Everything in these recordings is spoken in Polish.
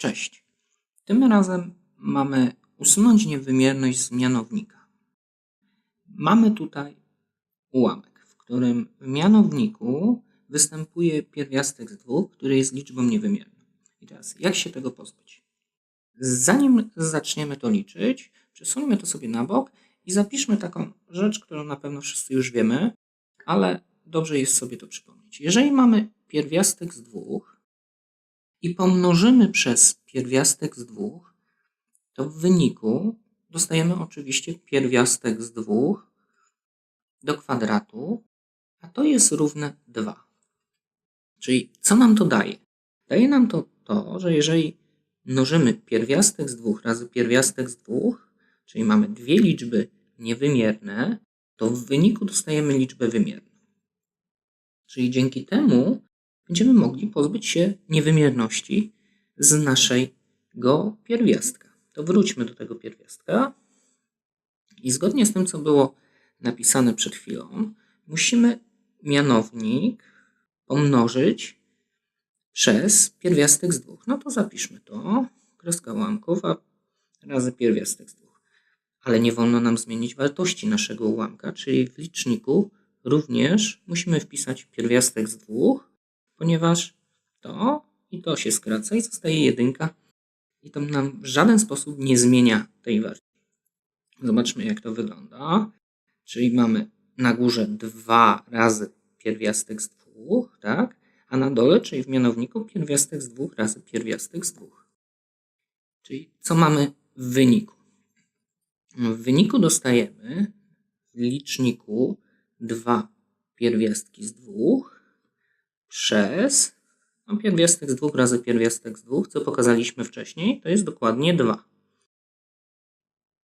Cześć. Tym razem mamy usunąć niewymierność z mianownika. Mamy tutaj ułamek, w którym w mianowniku występuje pierwiastek z dwóch, który jest liczbą niewymierną. I teraz, jak się tego pozbyć? Zanim zaczniemy to liczyć, przesuńmy to sobie na bok i zapiszmy taką rzecz, którą na pewno wszyscy już wiemy, ale dobrze jest sobie to przypomnieć. Jeżeli mamy pierwiastek z dwóch i pomnożymy przez pierwiastek z dwóch, to w wyniku dostajemy oczywiście pierwiastek z dwóch do kwadratu, a to jest równe 2. Czyli co nam to daje? Daje nam to to, że jeżeli mnożymy pierwiastek z dwóch razy pierwiastek z dwóch, czyli mamy dwie liczby niewymierne, to w wyniku dostajemy liczbę wymierną. Czyli dzięki temu będziemy mogli pozbyć się niewymierności z naszego pierwiastka. To wróćmy do tego pierwiastka i zgodnie z tym, co było napisane przed chwilą, musimy mianownik pomnożyć przez pierwiastek z dwóch. No to zapiszmy to. Kreska ułamkowa razy pierwiastek z dwóch. Ale nie wolno nam zmienić wartości naszego ułamka, czyli w liczniku również musimy wpisać pierwiastek z dwóch, ponieważ to i to się skraca i zostaje jedynka i to nam w żaden sposób nie zmienia tej wartości. Zobaczmy jak to wygląda. Czyli mamy na górze 2 razy pierwiastek z dwóch, tak? A na dole, czyli w mianowniku, pierwiastek z dwóch razy pierwiastek z dwóch. Czyli co mamy w wyniku? W wyniku dostajemy w liczniku 2 pierwiastki z dwóch przez no, pierwiastek z dwóch razy pierwiastek z dwóch, co pokazaliśmy wcześniej, to jest dokładnie 2.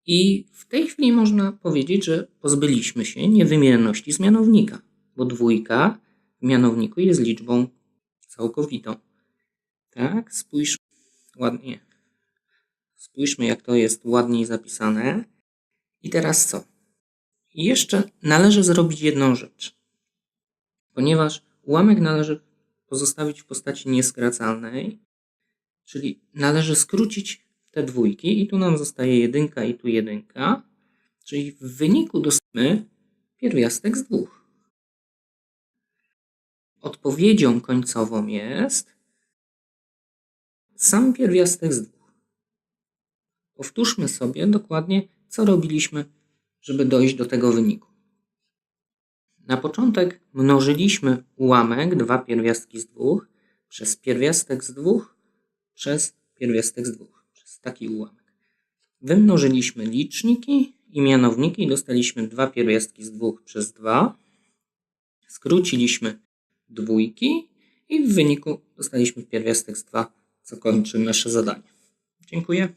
I w tej chwili można powiedzieć, że pozbyliśmy się niewymierności z mianownika, bo dwójka w mianowniku jest liczbą całkowitą. Tak, spójrz ładnie. Spójrzmy, jak to jest ładniej zapisane. I teraz co? I jeszcze należy zrobić jedną rzecz. Ponieważ ułamek należy pozostawić w postaci nieskracalnej, czyli należy skrócić te dwójki i tu nam zostaje jedynka i tu jedynka, czyli w wyniku dostajemy pierwiastek z dwóch. Odpowiedzią końcową jest sam pierwiastek z dwóch. Powtórzmy sobie dokładnie, co robiliśmy, żeby dojść do tego wyniku. Na początek mnożyliśmy ułamek, dwa pierwiastki z dwóch, przez pierwiastek z dwóch, przez pierwiastek z dwóch, przez taki ułamek. Wymnożyliśmy liczniki i mianowniki i dostaliśmy dwa pierwiastki z dwóch przez dwa. Skróciliśmy dwójki i w wyniku dostaliśmy pierwiastek z 2, co kończy nasze zadanie. Dziękuję.